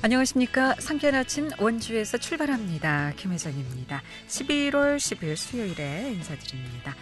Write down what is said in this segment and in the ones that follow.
안녕하십니까. 상쾌한 아침 원주에서 출발합니다. 김혜정입니다. 11월 10일 수요일에 인사드립니다.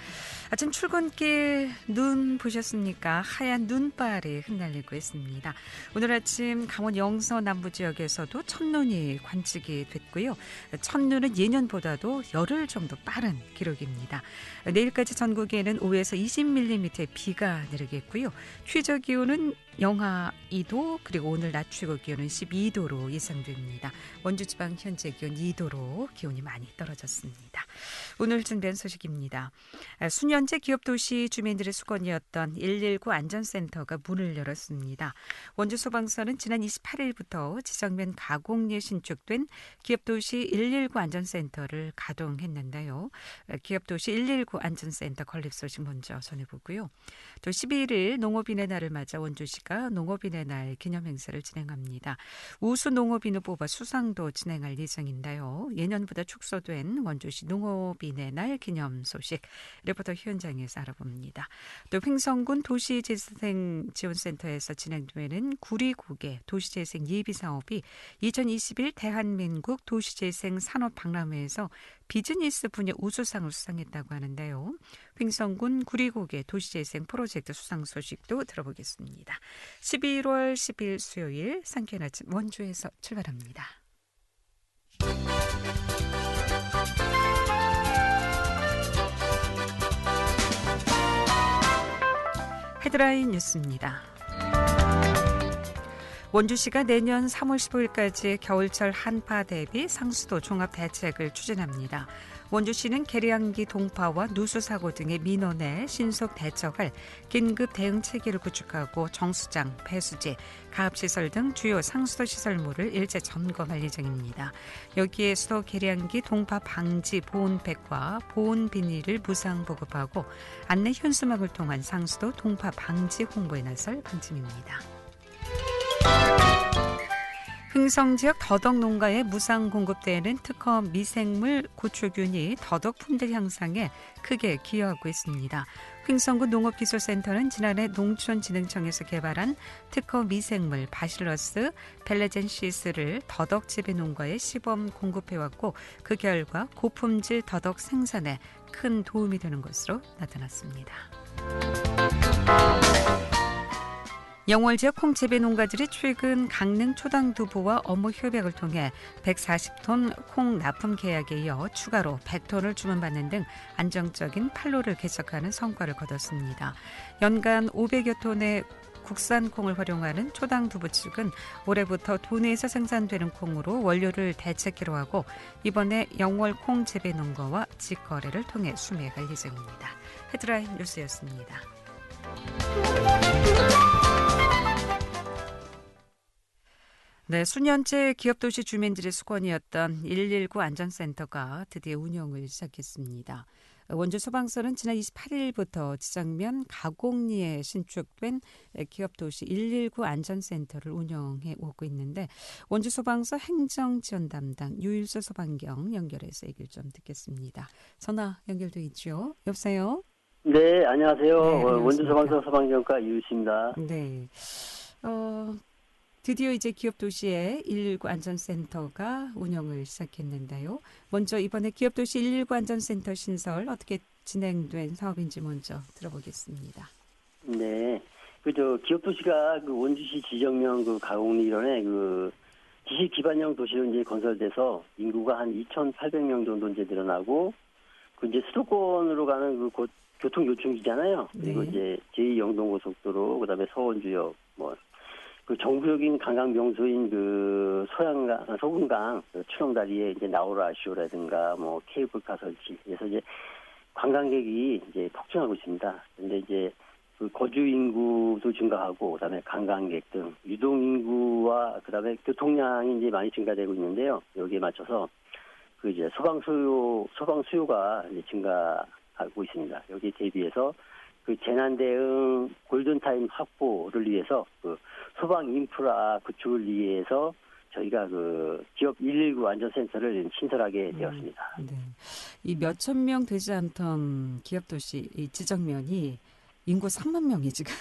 아침 출근길 눈 보셨습니까? 하얀 눈발이 흩날리고 있습니다. 오늘 아침 강원 영서 남부 지역에서도 첫눈이 관측이 됐고요. 첫눈은 예년보다도 열흘 정도 빠른 기록입니다. 내일까지 전국에는 5에서 20mm의 비가 내리겠고요. 최저 기온은 영하 2도 그리고 오늘 낮 최고 기온은 12도로 예상됩니다. 원주 지방 현재 기온 2도로 기온이 많이 떨어졌습니다. 오늘 준비한 소식입니다. 수년째 기업 도시 주민들의 수건이었던 119 안전센터가 문을 열었습니다. 원주 소방서는 지난 28일부터 지정면 가공리에 신축된 기업 도시 119 안전센터를 가동했는데요. 기업 도시 119 안전센터 건립 소식 먼저 전해보고요. 또 11일 농업인의 날을 맞아 원주시 가 농업인의 날 기념 행사를 진행합니다. 우수 농업인을 뽑아 수상도 진행할 예정인데요. 예년보다 축소된 원주시 농업인의 날 기념 소식 리포터 현장에서 알아봅니다. 또 횡성군 도시재생 지원센터에서 진행되는 구리국의 도시재생 예비 사업이 2021 대한민국 도시재생 산업박람회에서 비즈니스 분야 우수상을 수상했다고 하는데요. 횡성군 구리곡의 도시재생 프로젝트 수상 소식도 들어보겠습니다. 11월 10일 수요일 상쾌한 아침 원주에서 출발합니다. 헤드라인 뉴스입니다. 원주시가 내년 3월 15일까지 겨울철 한파 대비 상수도 종합 대책을 추진합니다. 원주시는 계량기 동파와 누수 사고 등의 민원에 신속 대처할 긴급 대응 체계를 구축하고 정수장, 배수지, 가압시설 등 주요 상수도 시설물을 일제 점검할 예정입니다. 여기에 수도 계량기 동파 방지 보온팩과 보온 비닐을 무상 보급하고 안내 현수막을 통한 상수도 동파 방지 홍보에 나설 방침입니다. 흥성 지역 더덕 농가에 무상 공급되는 특허 미생물 고추균이 더덕 품질 향상에 크게 기여하고 있습니다. 횡성군 농업기술센터는 지난해 농촌진흥청에서 개발한 특허 미생물 바실러스 벨레젠시스를 더덕 재배 농가에 시범 공급해왔고 그 결과 고품질 더덕 생산에 큰 도움이 되는 것으로 나타났습니다. 영월 지역 콩재배 농가들이 최근 강릉 초당두부와 업무 협약을 통해 140톤 콩 납품 계약에 이어 추가로 100톤을 주문받는 등 안정적인 판로를 개척하는 성과를 거뒀습니다. 연간 500여 톤의 국산 콩을 활용하는 초당 두부 측은 올해부터 도내에서 생산되는 콩으로 원료를 대체키로 하고 이번에 영월 콩 재배 농가와 직거래를 통해 수매할 예정입니다. 헤드라인 뉴스였습니다. 네, 수년째 기업도시 주민들의 수건이었던 119 안전센터가 드디어 운영을 시작했습니다. 원주 소방서는 지난 28일부터 지정면 가곡리에 신축된 기업도시 119 안전센터를 운영해 오고 있는데 원주 소방서 행정지원 담당 유일수 소방경 연결해서 얘기를 좀 듣겠습니다. 전화 연결돼 있죠. 여보세요. 네, 안녕하세요. 네, 원주 소방서 소방경과 유일수입니다. 네. 어, 드디어 이제 기업 도시에 119 안전센터가 운영을 시작했는데요. 먼저 이번에 기업 도시 119 안전센터 신설 어떻게 진행된 사업인지 먼저 들어보겠습니다. 네. 그저 기업 도시가 그 원주시 지정명 그 가공리 일원에 그 지식 기반형 도시로 이제 건설돼서 인구가 한 2,800명 정도 이제 늘어나고 그 이제 수도권으로 가는 그곧 교통 요충지잖아요. 그리고 네. 이제 제2 영동고속도로 그다음에 서원주역 뭐 그 정부적인 관광 명소인 그 소양강, 소금강 그 추렁다리에 이제 나우라쇼라든가 뭐 케이블카 설치. 그래서 이제 관광객이 이제 폭증하고 있습니다. 근데 이제 그 거주 인구도 증가하고 그다음에 관광객 등 유동 인구와 그다음에 교통량이 이제 많이 증가되고 있는데요. 여기에 맞춰서 그 이제 소방 수요 소방 수요가 이제 증가하고 있습니다. 여기 대비해서 그 재난 대응 골든 타임 확보를 위해서 그 소방 인프라 구축을 위해서 저희가 그 지역 119 안전센터를 신설하게 음, 되었습니다. 네. 이 몇천 명 되지 않던 기업 도시 이 지정면이 인구 3만 명이 지금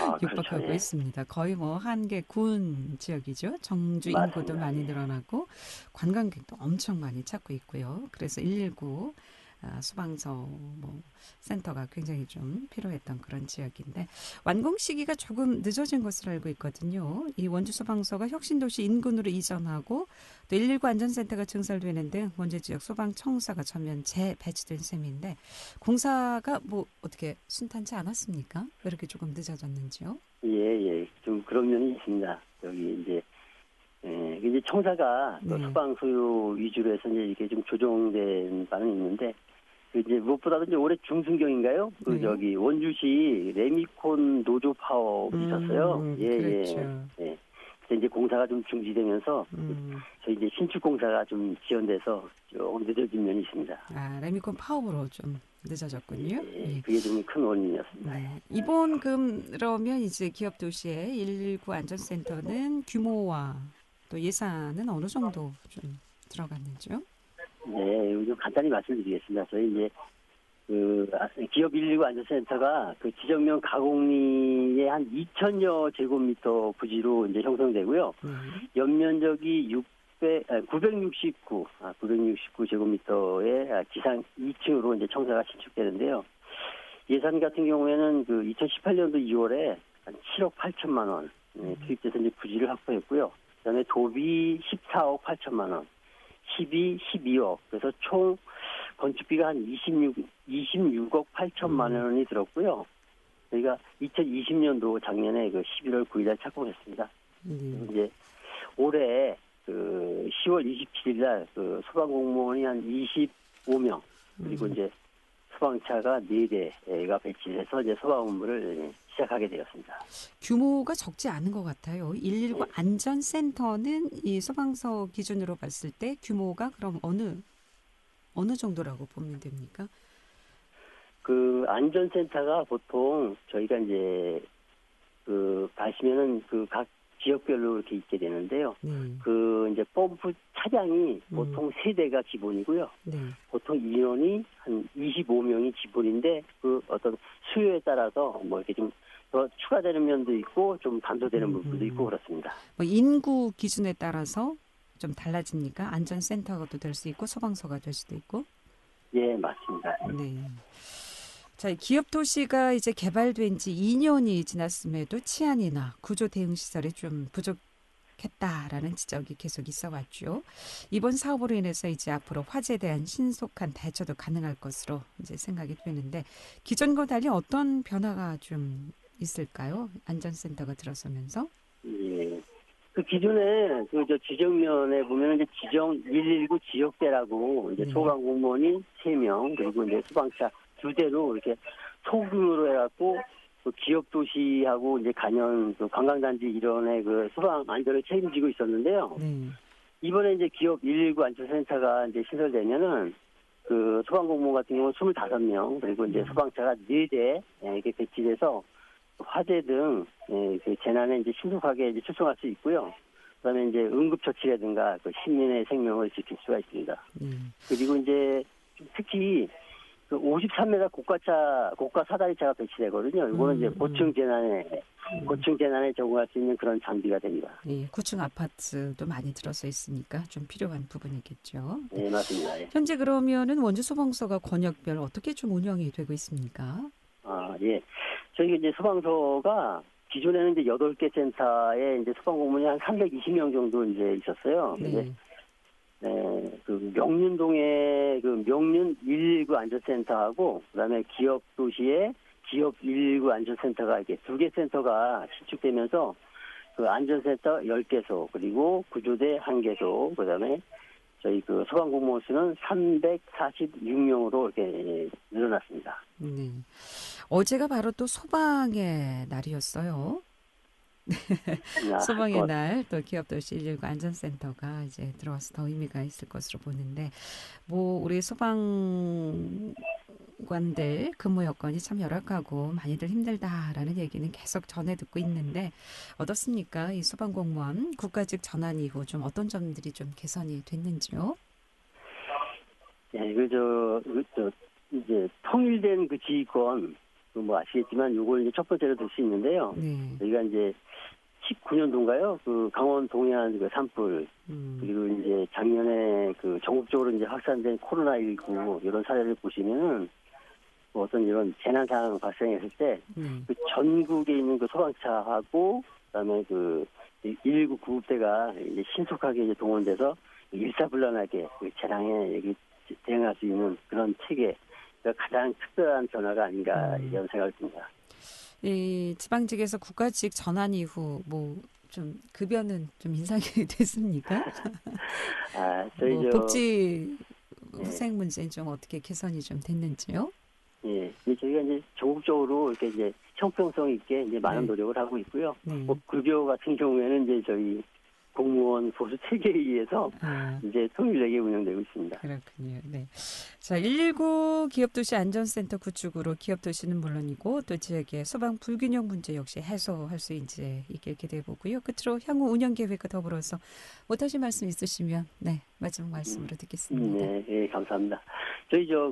아, 육박하고 그렇죠. 예. 있습니다. 거의 뭐 한 개 군 지역이죠. 정주 맞습니다. 인구도 많이 예. 늘어나고 관광객도 엄청 많이 찾고 있고요. 그래서 119 아, 소방서 뭐 센터가 굉장히 좀 필요했던 그런 지역인데 완공 시기가 조금 늦어진 것으로 알고 있거든요. 이 원주 소방서가 혁신도시 인근으로 이전하고 또 119 안전센터가 증설되는 등 원주 지역 소방 청사가 전면 재배치된 셈인데 공사가 뭐 어떻게 순탄치 않았습니까? 왜 이렇게 조금 늦어졌는지요? 예, 예. 좀 그런 면이 있습니다. 여기 이제, 예, 이제 청사가 그 네. 소방 소유 위주로 해서 이제 이게 좀 조정된 바는 있는데, 그 이제 무엇보다도 이제 올해 중순경인가요? 그 네. 저기 원주시 레미콘 노조 파업이 있었어요. 음, 예, 그렇죠. 예. 예. 그래서 이제 공사가 좀 중지되면서 음. 저희 이제 신축 공사가 좀 지연돼서 조금 늦어진 면이 있습니다. 아, 레미콘 파업으로 좀 늦어졌군요. 예, 예. 그게 좀 큰 원인이었습니다. 네. 이번 그러면 이제 기업 도시의 119 안전센터는 규모와 또 예산은 어느 정도 좀 들어갔는지요? 네, 좀 간단히 말씀드리겠습니다. 저희 이제 그 아, 기업 119 안전센터가 그 지정면 가공리의 한 2천여 제곱미터 부지로 이제 형성되고요. 네. 연면적이 600, 아, 969, 아, 969 제곱미터의 아, 지상 2층으로 이제 청사가 신축되는데요. 예산 같은 경우에는 그 2018년도 2월에 한 7억 8천만 원 네, 투입돼서 이제 부지를 확보했고요. 그다음에 도비 14억 8천만 원, 12, 12억. 그래서 총 건축비가 한 26, 26억 8천만 원이 들었고요. 저희가 2020년도 작년에 그 11월 9일날 착공했습니다. 네. 이제 올해 그 10월 27일 날 그 소방 공무원이 한 25명 그리고 음. 이제 소방차가 4대가 배치돼서 이제 소방 업무를 시작하게 되었습니다. 규모가 적지 않은 것 같아요. 119 안전센터는 이 소방서 기준으로 봤을 때 규모가 그럼 어느 어느 정도라고 보면 됩니까? 그 안전센터가 보통 저희가 이제 그 가시면은 그 각 지역별로 이렇게 있게 되는데요. 네. 그 이제 펌프 차량이 음. 보통 세 대가 기본이고요. 네. 보통 인원이 한 25명이 기본인데 그 어떤 수요에 따라서 뭐 이렇게 좀 더 추가되는 면도 있고 좀 감소되는 음, 부분도 음. 있고 그렇습니다. 뭐 인구 기준에 따라서 좀 달라집니까? 안전센터가 될수 있고 소방서가 될 수도 있고. 예, 맞습니다. 네. 자, 기업 도시가 이제 개발된 지 2년이 지났음에도 치안이나 구조 대응 시설이 좀 부족했다라는 지적이 계속 있어 왔죠. 이번 사업으로 인해서 이제 앞으로 화재에 대한 신속한 대처도 가능할 것으로 이제 생각이 되는데 기존과 달리 어떤 변화가 좀 있을까요? 안전센터가 들어서면서. 예. 그 기존에 그저 지정면에 보면 이제 지정 119 지역대라고 이제 네. 소방 공무원이 3명 그리고 이제 소방차 두 대로 이렇게 소규모로 해갖고 그 기업 도시하고 이제 간연 그 관광단지 일원의 그 소방 안전을 책임지고 있었는데요. 네. 이번에 이제 기업 119 안전센터가 이제 신설되면은 그 소방공무원 같은 경우는 25명 그리고 이제 음. 소방차가 4대 이렇게 배치돼서 화재 등 예, 그 재난에 이제 신속하게 이제 출동할 수 있고요. 그다음에 이제 응급처치라든가 그 시민의 생명을 지킬 수가 있습니다. 네. 그리고 이제 특히 그 53m 고가차 고가 사다리차가 배치되거든요. 이거는 음, 이제 음. 고층 재난에 고층 재난에 적응할 수 있는 그런 장비가 됩니다. 예, 구층 아파트도 많이 들어서 있으니까 좀 필요한 부분이겠죠. 네, 맞습니다. 예. 현재 그러면은 원주 소방서가 권역별 어떻게 좀 운영이 되고 있습니까? 아, 예. 저희 이제 소방서가 기존에는 이제 8개 센터에 이제 소방 공무원이 한 320명 정도 이제 있었어요. 근데 네. 네, 그 명륜동에 그 명륜 119 안전센터하고 그다음에 기업 도시에 기업 119 안전센터가 이렇게 두 개 센터가 신축되면서 그 안전센터 10개소 그리고 구조대 1개소 그다음에 저희 그 소방 공무원 수는 346명으로 이렇게 늘어났습니다. 네. 어제가 바로 또 소방의 날이었어요. 아, 소방의 뭐, 날, 또 기업도시 119 안전센터가 이제 들어와서 더 의미가 있을 것으로 보는데, 뭐, 우리 소방관들 근무 여건이 참 열악하고 많이들 힘들다라는 얘기는 계속 전해 듣고 있는데, 어떻습니까? 이 소방 공무원 국가직 전환 이후 좀 어떤 점들이 좀 개선이 됐는지요? 예, 그, 저, 그, 저, 이제, 통일된 그 지휘권, 그 뭐 아시겠지만 요걸 이제 첫 번째로 들 수 있는데요. 네. 저희가 이제 19년도인가요? 그 강원 동해안 그 산불 음. 그리고 이제 작년에 그 전국적으로 이제 확산된 코로나19 이런 사례를 보시면은 뭐 어떤 이런 재난 상황 발생했을 때 네. 그 전국에 있는 그 소방차하고 그다음에 그 119 구급대가 이제 신속하게 이제 동원돼서 일사불란하게 그 재난에 대응할 수 있는 그런 체계 가 가장 특별한 변화가 아닌가 음. 이런 생각이 듭니다. 이 지방직에서 국가직 전환 이후 뭐 좀 급여는 좀 인상이 됐습니까? 아, 저희 뭐 저 복지 네. 후생 문제는 좀 어떻게 개선이 좀 됐는지요? 예, 저희가 이제 전국적으로 이렇게 이제 형평성 있게 이제 많은 네. 노력을 하고 있고요. 네. 뭐 급여 같은 경우에는 이제 저희 공무원 보수 체계에 의해서 아, 이제 통일되게 운영되고 있습니다. 그렇군요. 네. 자, 119 기업도시 안전센터 구축으로 기업도시는 물론이고 또 지역의 소방 불균형 문제 역시 해소할 수 이제 있게 기대해 보고요. 끝으로 향후 운영 계획과 더불어서 못하신 말씀 있으시면 네 마지막 말씀으로 듣겠습니다. 네, 예, 감사합니다. 저희 저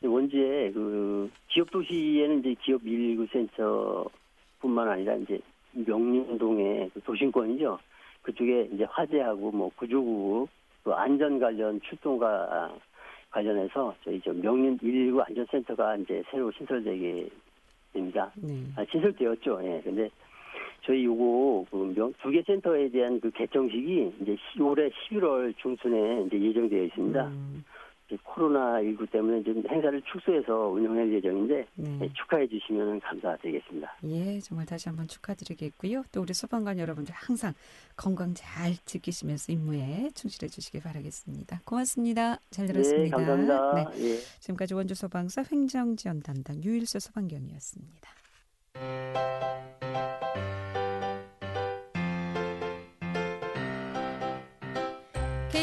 그 원주에 그 기업 도시에는 이제 기업 119 센터뿐만 아니라 이제 명륜동의 그 도심권이죠. 그쪽에 이제 화재하고 뭐 구조구 그 안전 관련 출동과 관련해서 저희 저 명륜 119 안전센터가 이제 새로 신설되게 됩니다. 네. 아, 신설되었죠. 예. 근데 저희 요거 그두개 센터에 대한 그 개청식이 이제 10 올해 11월 중순에 이제 예정되어 있습니다. 음, 코로나 19 때문에 지금 행사를 축소해서 운영할 예정인데 네. 예, 축하해 주시면 감사드리겠습니다. 예, 정말 다시 한번 축하드리겠고요. 또 우리 소방관 여러분들 항상 건강 잘 지키시면서 임무에 충실해 주시기 바라겠습니다. 고맙습니다. 잘 네, 들었습니다. 감사합니다. 네, 예. 지금까지 원주 소방서 횡정지원 담당 유일수 소방경이었습니다.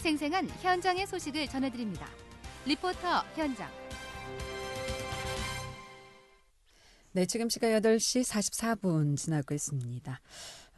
생생한 현장의 소식을 전해드립니다. 리포터 현장. 네, 지금 시각 8시 44분 지나고 있습니다.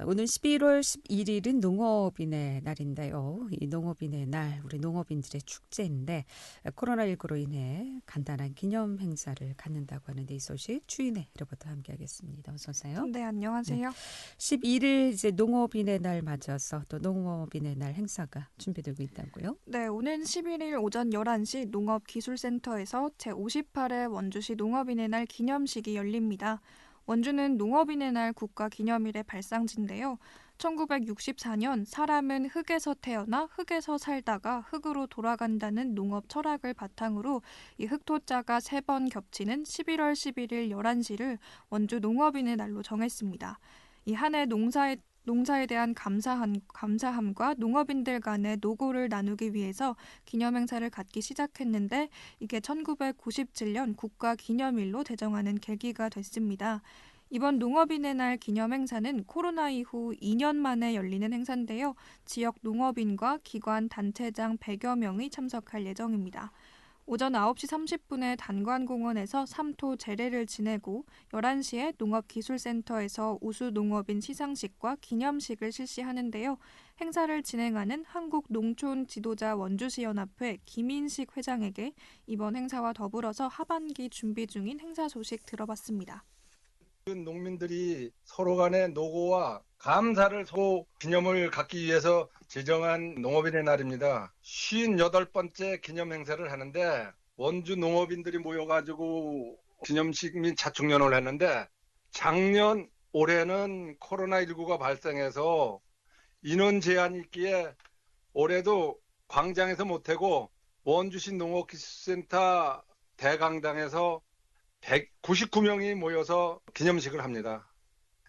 오늘 11월 11일은 농업인의 날인데요. 이 농업인의 날, 우리 농업인들의 축제인데 코로나19로 인해 간단한 기념 행사를 갖는다고 하는데 이 소식 추인의 로부터 함께하겠습니다. 어서 오세요. 네, 안녕하세요. 11일 이제 농업인의 날 맞아서 또 농업인의 날 행사가 준비되고 있다고요? 네, 오는 11일 오전 11시 농업기술센터에서 제58회 원주시 농업인의 날 기념식이 열립니다. 원주는 농업인의 날 국가 기념일의 발상지인데요. 1964년 사람은 흙에서 태어나 흙에서 살다가 흙으로 돌아간다는 농업 철학을 바탕으로 이 흙토자가 세 번 겹치는 11월 11일 11시를 원주 농업인의 날로 정했습니다. 이 한해 농사에 농사에 대한 감사함, 감사함과 농업인들 간의 노고를 나누기 위해서 기념행사를 갖기 시작했는데 이게 1997년 국가 기념일로 제정하는 계기가 됐습니다. 이번 농업인의 날 기념행사는 코로나 이후 2년 만에 열리는 행사인데요. 지역 농업인과 기관 단체장 100여 명이 참석할 예정입니다. 오전 9시 30분에 단관공원에서 삼토 제례를 지내고 11시에 농업기술센터에서 우수 농업인 시상식과 기념식을 실시하는데요. 행사를 진행하는 한국농촌지도자 원주시연합회 김인식 회장에게 이번 행사와 더불어서 하반기 준비 중인 행사 소식 들어봤습니다. 농민들이 서로 간의 노고와 감사를 서로 기념을 갖기 위해서 제정한 농업인의 날입니다. 58번째 기념 행사를 하는데 원주 농업인들이 모여가지고 기념식 및 자축년을 했는데 작년 올해는 코로나19가 발생해서 인원 제한이 있기에 올해도 광장에서 못하고 원주시 농업기술센터 대강당에서 199명이 모여서 기념식을 합니다.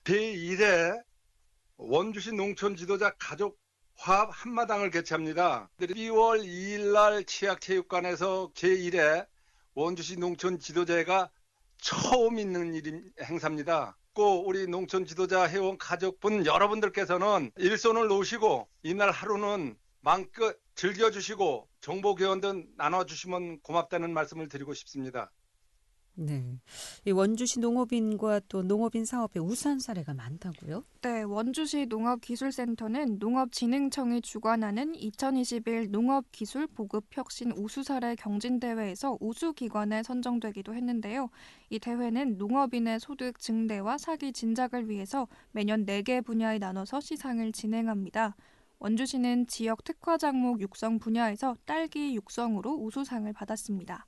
제1회 원주시 농촌 지도자 가족 화합 한마당을 개최합니다. 2월 2일 날 치약체육관에서 제1회 원주시 농촌 지도자회가 처음 있는 일 행사입니다. 꼭 우리 농촌 지도자 회원 가족분 여러분들께서는 일손을 놓으시고 이날 하루는 마음껏 즐겨주시고 정보 교환도 나눠주시면 고맙다는 말씀을 드리고 싶습니다. 네. 이 원주시 농업인과 또 농업인 사업에 우수한 사례가 많다고요? 네, 원주시 농업기술센터는 농업진흥청이 주관하는 2021 농업기술 보급 혁신 우수 사례 경진대회에서 우수기관에 선정되기도 했는데요. 이 대회는 농업인의 소득 증대와 사기 진작을 위해서 매년 4개 분야에 나눠서 시상을 진행합니다. 원주시는 지역 특화 작목 육성 분야에서 딸기 육성으로 우수상을 받았습니다.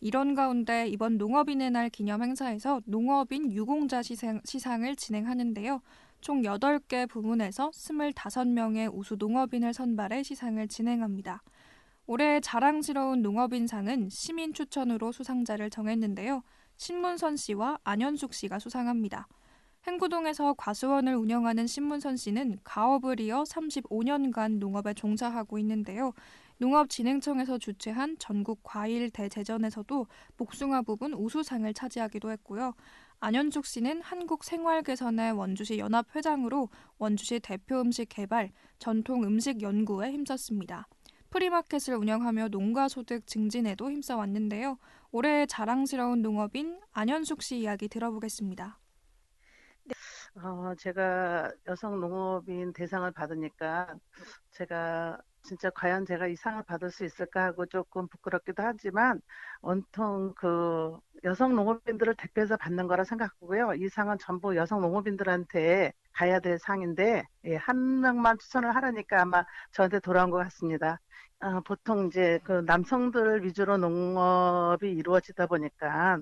이런 가운데 이번 농업인의 날 기념 행사에서 농업인 유공자 시상, 시상을 진행하는데요. 총 8개 부문에서 25명의 우수 농업인을 선발해 시상을 진행합니다. 올해 자랑스러운 농업인상은 시민 추천으로 수상자를 정했는데요. 신문선 씨와 안현숙 씨가 수상합니다. 행구동에서 과수원을 운영하는 신문선 씨는 가업을 이어 35년간 농업에 종사하고 있는데요. 농업진흥청에서 주최한 전국 과일 대제전에서도 복숭아 부분 우수상을 차지하기도 했고요. 안현숙 씨는 한국생활개선의 원주시 연합회장으로 원주시 대표 음식 개발, 전통 음식 연구에 힘썼습니다. 프리마켓을 운영하며 농가 소득 증진에도 힘써왔는데요. 올해의 자랑스러운 농업인 안현숙 씨 이야기 들어보겠습니다. 어, 제가 여성 농업인 대상을 받으니까 제가 진짜 과연 제가 이 상을 받을 수 있을까 하고 조금 부끄럽기도 하지만 온통 그 여성 농업인들을 대표해서 받는 거라 생각하고요. 이 상은 전부 여성 농업인들한테 가야 될 상인데 예, 한 명만 추천을 하라니까 아마 저한테 돌아온 것 같습니다. 어, 보통 이제 그 남성들 위주로 농업이 이루어지다 보니까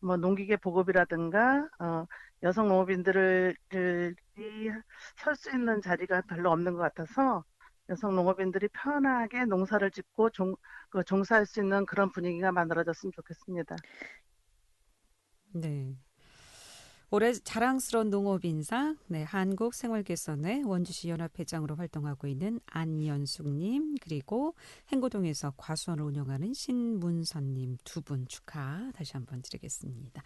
뭐 농기계 보급이라든가 어, 여성 농업인들을 설수 있는 자리가 별로 없는 것 같아서 여성 농업인들이 편하게 농사를 짓고 종, 그 종사할 수 있는 그런 분위기가 만들어졌으면 좋겠습니다. 네. 올해 자랑스러운 농업인상, 네, 한국생활개선의 원주시 연합회장으로 활동하고 있는 안연숙님, 그리고 행고동에서 과수원을 운영하는 신문선님 두 분 축하 다시 한번 드리겠습니다.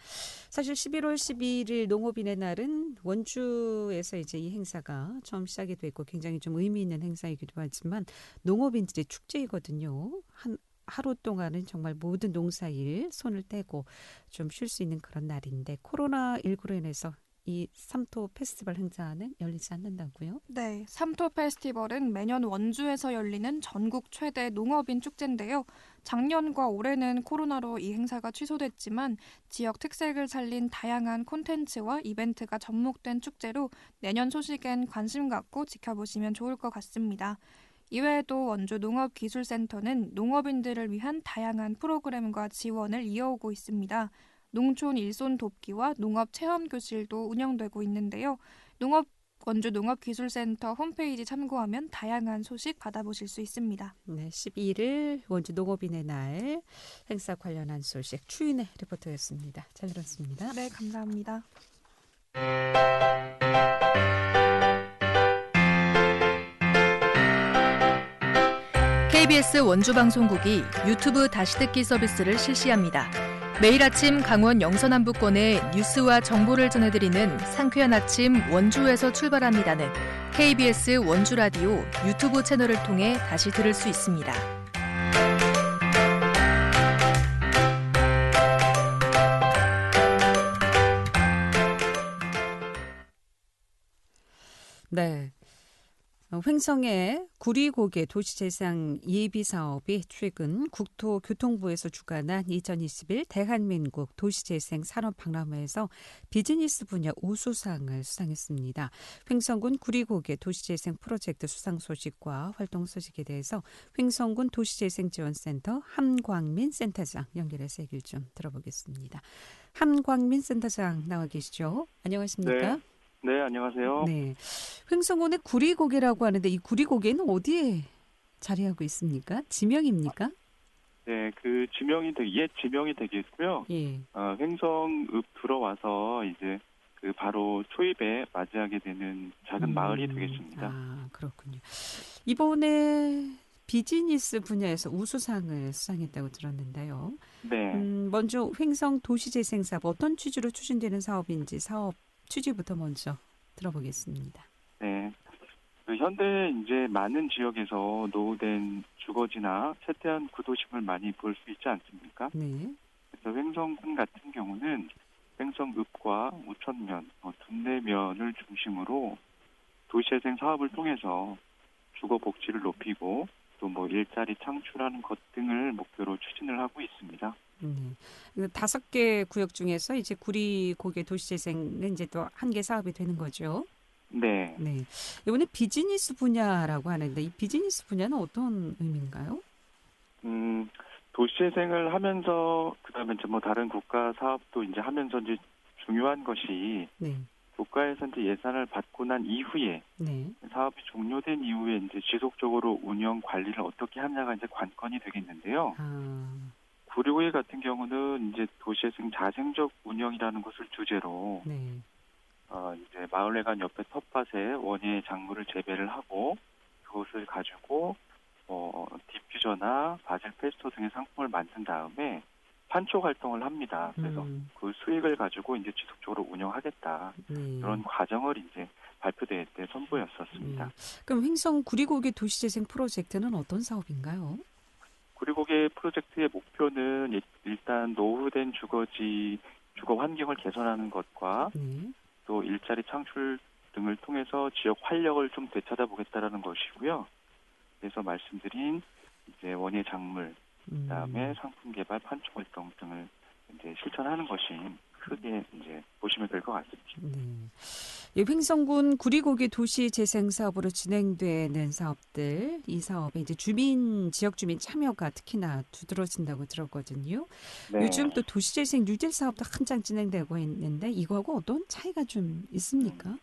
사실 11월 11일 농업인의 날은 원주에서 이제 이 행사가 처음 시작이 됐고 굉장히 좀 의미 있는 행사이기도 하지만 농업인들의 축제이거든요. 한 하루 동안은 정말 모든 농사일 손을 떼고 좀 쉴 수 있는 그런 날인데 코로나19로 인해서 이 삼토 페스티벌 행사는 열리지 않는다고요? 네, 삼토 페스티벌은 매년 원주에서 열리는 전국 최대 농업인 축제인데요. 작년과 올해는 코로나로 이 행사가 취소됐지만 지역 특색을 살린 다양한 콘텐츠와 이벤트가 접목된 축제로 내년 소식엔 관심 갖고 지켜보시면 좋을 것 같습니다. 이외에도 원주 농업기술센터는 농업인들을 위한 다양한 프로그램과 지원을 이어오고 있습니다. 농촌 일손 돕기와 농업 체험 교실도 운영되고 있는데요. 농업 원주 농업기술센터 홈페이지 참고하면 다양한 소식 받아보실 수 있습니다. 네, 12일 원주 농업인의 날 행사 관련한 소식 추인의 리포터였습니다. 잘 들었습니다. 네, 감사합니다. KBS 원주방송국이 유튜브 다시 듣기 서비스를 실시합니다. 매일 아침 강원 영서남부권의 뉴스와 정보를 전해드리는 상쾌한 아침 원주에서 출발합니다는 KBS 원주라디오 유튜브 채널을 통해 다시 들을 수 있습니다. 네. 횡성의 구리고개 도시재생 예비 사업이 최근 국토교통부에서 주관한 2021 대한민국 도시재생 산업박람회에서 비즈니스 분야 우수상을 수상했습니다. 횡성군 구리고개 도시재생 프로젝트 수상 소식과 활동 소식에 대해서 횡성군 도시재생지원센터 함광민 센터장 연결해서 얘기를 좀 들어보겠습니다. 함광민 센터장 나와 계시죠? 안녕하십니까? 네. 네, 안녕하세요. 네. 횡성군의 구리고개라고 하는데 이 구리고개는 어디에 자리하고 있습니까? 지명입니까? 네, 그 지명이 되게 옛 지명이 되겠고요. 예. 어, 횡성읍 들어와서 이제 그 바로 초입에 맞이하게 되는 작은 음, 마을이 되겠습니다. 아, 그렇군요. 이번에 비즈니스 분야에서 우수상을 수상했다고 들었는데요. 네. 음, 먼저 횡성 도시재생 사업 어떤 취지로 추진되는 사업인지 사업 취지부터 먼저 들어보겠습니다. 네. 그 현대 이제 많은 지역에서 노후된 주거지나 쇠퇴한 구도심을 많이 볼 수 있지 않습니까? 네. 그래서 횡성군 같은 경우는 횡성읍과 우천면, 어, 둔내면을 중심으로 도시재생 사업을 통해서 주거 복지를 높이고 또 뭐 일자리 창출하는 것 등을 목표로 추진을 하고 있습니다. 네. 그 다섯 개 구역 중에서 이제 구리 고개 도시재생은 이제 또 한 개 사업이 되는 거죠. 네. 네. 이번에 비즈니스 분야라고 하는데 이 비즈니스 분야는 어떤 의미인가요? 음, 도시재생을 하면서 그다음에 이제 뭐 다른 국가 사업도 이제 하면서 이제 중요한 것이 네. 국가에서 이제 예산을 받고 난 이후에 네. 사업이 종료된 이후에 이제 지속적으로 운영 관리를 어떻게 하냐가 이제 관건이 되겠는데요. 아, 구리고일 같은 경우는 이제 도시재생 자생적 운영이라는 것을 주제로 네. 어 이제 마을회관 옆에 텃밭에 원예 작물을 재배를 하고 그것을 가지고 어 디퓨저나 바질 페스토 등의 상품을 만든 다음에 판촉 활동을 합니다. 그래서 음, 그 수익을 가지고 이제 지속적으로 운영하겠다 네. 그런 과정을 이제 발표대회 때 선보였었습니다. 음. 그럼 횡성 구리고개 도시재생 프로젝트는 어떤 사업인가요? 프로젝트의 목표는 일- 일단 노후된 주거지 주거 환경을 개선하는 것과 네. 또 일자리 창출 등을 통해서 지역 활력을 좀 되찾아보겠다라는 것이고요. 그래서 말씀드린 이제 원예 작물, 음, 그다음에 상품 개발, 판촉 활동 등을 이제 실천하는 것이 크게 이제 보시면 될 것 같습니다. 네. 이 횡성군 구리고개 도시 재생 사업으로 진행되는 사업들, 이 사업에 이제 주민 지역 주민 참여가 특히나 두드러진다고 들었거든요. 네. 요즘 또 도시 재생 뉴딜 사업도 한창 진행되고 있는데 이거하고 어떤 차이가 좀 있습니까?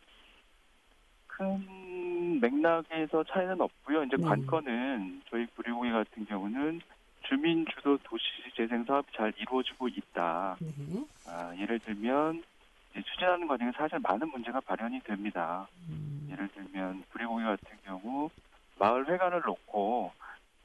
큰 맥락에서 차이는 없고요. 이제 네. 관건은 저희 구리고개 같은 경우는 주민 주도 도시 재생 사업이 잘 이루어지고 있다. 네. 아, 예를 들면 추진하는 과정에 사실 많은 문제가 발현이 됩니다. 음, 예를 들면 구리고개 같은 경우 마을 회관을 놓고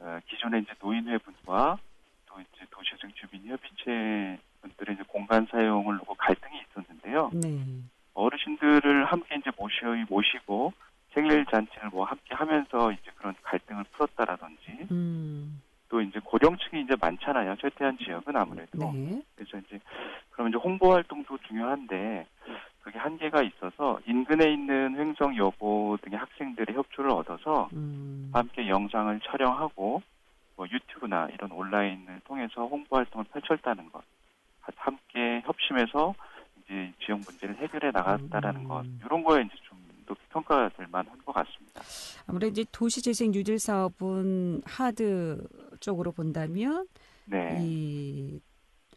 어, 기존의 이제 노인회분과 또 이제 도시재생 주민협의체 분들의 이제 공간 사용을 놓고 갈등이 있었는데요. 네. 어르신들을 함께 이제 모시 모시고 생일 잔치를 뭐 함께 하면서 이제 그런 갈등을 풀었다라든지 음, 또 이제 고령층이 이제 많잖아요. 쇠퇴한 지역은 아무래도 네. 그래서 이제 그럼 이제 홍보 활동도 중요한데 그게 한계가 있어서 인근에 있는 횡성 여고 등의 학생들의 협조를 얻어서 음, 함께 영상을 촬영하고 뭐 유튜브나 이런 온라인을 통해서 홍보 활동을 펼쳤다는 것 함께 협심해서 이제 지역 문제를 해결해 나갔다라는 음. 것 이런 거에 이제 좀 높이 평가될 만한 것 같습니다. 아무래도 이제 도시 재생 뉴딜 사업은 하드 쪽으로 본다면 네, 이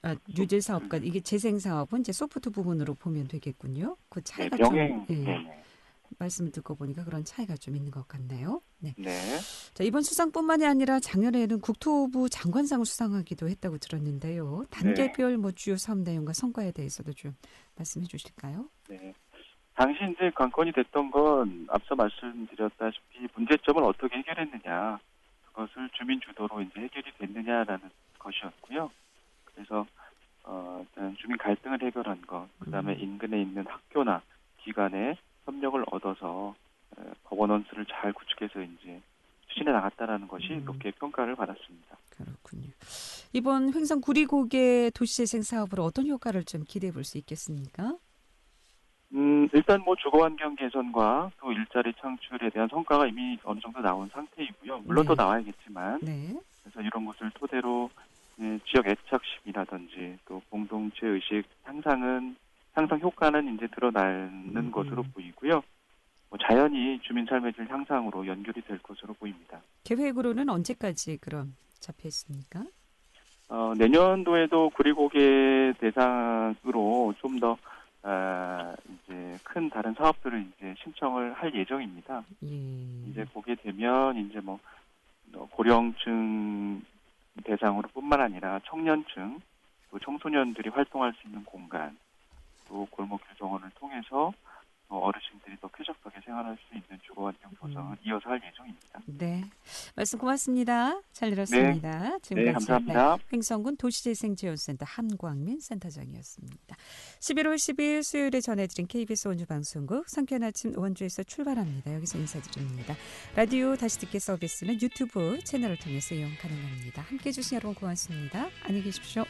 아, 뉴딜 사업과 이게 재생 사업은 이제 소프트 부분으로 보면 되겠군요. 그네 차이가 병행, 좀 예, 네, 네. 말씀을 듣고 보니까 그런 차이가 좀 있는 것 같네요. 네. 네. 자, 이번 수상뿐만이 아니라 작년에는 국토부 장관상을 수상하기도 했다고 들었는데요. 단계별 뭐 주요 사업 내용과 성과에 대해서도 좀 말씀해 주실까요? 네. 당시 이제 관건이 됐던 건 앞서 말씀드렸다시피 문제점을 어떻게 해결했느냐 그것을 주민 주도로 이제 해결이 됐느냐라는 것이었고요. 그래서 어, 일단 주민 갈등을 해결한 것, 그다음에 음. 인근에 있는 학교나 기관의 협력을 얻어서 어, 거버넌스를 잘 구축해서 이제 추진해 나갔다라는 것이 음. 높게 평가를 받았습니다. 그렇군요. 이번 횡성 구리고개 도시재생 사업으로 어떤 효과를 좀 기대해 볼 수 있겠습니까? 음, 일단 뭐 주거 환경 개선과 또 일자리 창출에 대한 성과가 이미 어느 정도 나온 상태 이고요. 물론 네. 또 나와야겠지만, 네. 그래서 이런 것을 토대로 예, 지역 애착심이라든지 또 공동체 의식 향상은 향상 효과는 이제 드러나는 음. 것으로 보이고요. 뭐 자연히 주민 삶의 질 향상으로 연결이 될 것으로 보입니다. 계획으로는 언제까지 그럼 잡혀 있습니까? 어, 내년도에도 구리고개 대상으로 좀더 아, 이제 큰 다른 사업들을 신청을 할 예정입니다. 예. 이제 보게 되면 이제 뭐 어, 고령층 대상으로뿐만 아니라 청년층 또 청소년들이 활동할 수 있는 공간 또 골목 교정원을 통해서 어, 어르신들이 더 쾌적하게 생활할 수 있는 주거 환경 조성을 음. 이어서 할 예정입니다. 네. 말씀 고맙습니다. 자, 잘 들었습니다. 지금까지 네, 감사합니다. 횡성군 도시재생지원센터 한광민 센터장이었습니다. 11월 12일 수요일에 전해드린 KBS 원주 방송국 성견 아침 원주에서 출발합니다. 여기서 인사드립니다. 라디오 다시 듣기 서비스는 유튜브 채널을 통해서 이용 가능합니다. 함께해 주신 여러분 고맙습니다. 안녕히 계십시오.